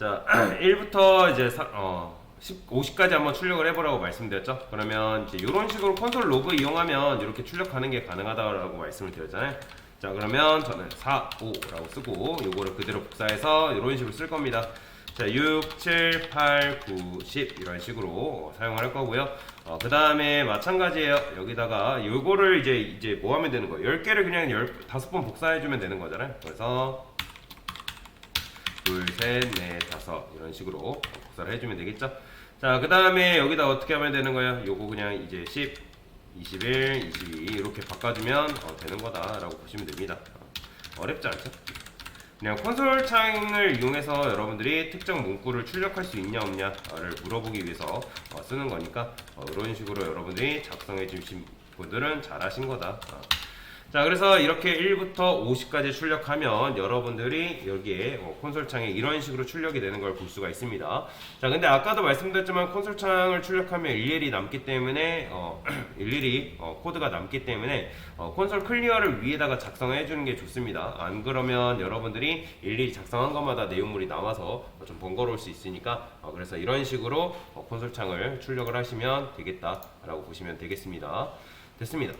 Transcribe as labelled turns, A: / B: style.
A: 자, 1부터 이제 사, 어, 10, 50까지 한번 출력을 해보라고 말씀드렸죠. 그러면 이제 이런 식으로 콘솔 로그 이용하면 이렇게 출력하는 게 가능하다고 말씀을 드렸잖아요. 자, 그러면 저는 4, 5라고 쓰고 요거를 그대로 복사해서 이런 식으로 쓸 겁니다. 자, 6, 7, 8, 9, 10 이런 식으로 사용할 거고요. 어, 그 다음에 마찬가지예요. 여기다가 요거를 이제 이제 뭐 하면 되는 거예요? 10개를 그냥 10, 5번 복사해주면 되는 거잖아요. 그래서 둘, 셋, 넷, 다섯 이런 식으로 복사를 해주면 되겠죠. 자, 그 다음에 여기다 어떻게 하면 되는 거예요? 요거 그냥 이제 10, 21, 22 이렇게 바꿔주면 어, 되는 거다 라고 보시면 됩니다. 어, 어렵지 않죠? 그냥 콘솔 창을 이용해서 여러분들이 특정 문구를 출력할 수 있냐 없냐를 물어보기 위해서 어, 쓰는 거니까 어, 이런 식으로 여러분들이 작성해 주신 분들은 잘하신 거다. 어. 자 그래서 이렇게 1부터 50까지 출력하면 여러분들이 여기에 어, 콘솔 창에 이런 식으로 출력이 되는 걸 볼 수가 있습니다. 자 근데 아까도 말씀드렸지만 콘솔 창을 출력하면 일일이 남기 때문에 어, 일일이 어, 코드가 남기 때문에 어, 콘솔 클리어를 위에다가 작성해 주는 게 좋습니다. 안 그러면 여러분들이 일일이 작성한 것마다 내용물이 남아서 어, 좀 번거로울 수 있으니까 어, 그래서 이런 식으로 어, 콘솔 창을 출력을 하시면 되겠다 라고 보시면 되겠습니다. 됐습니다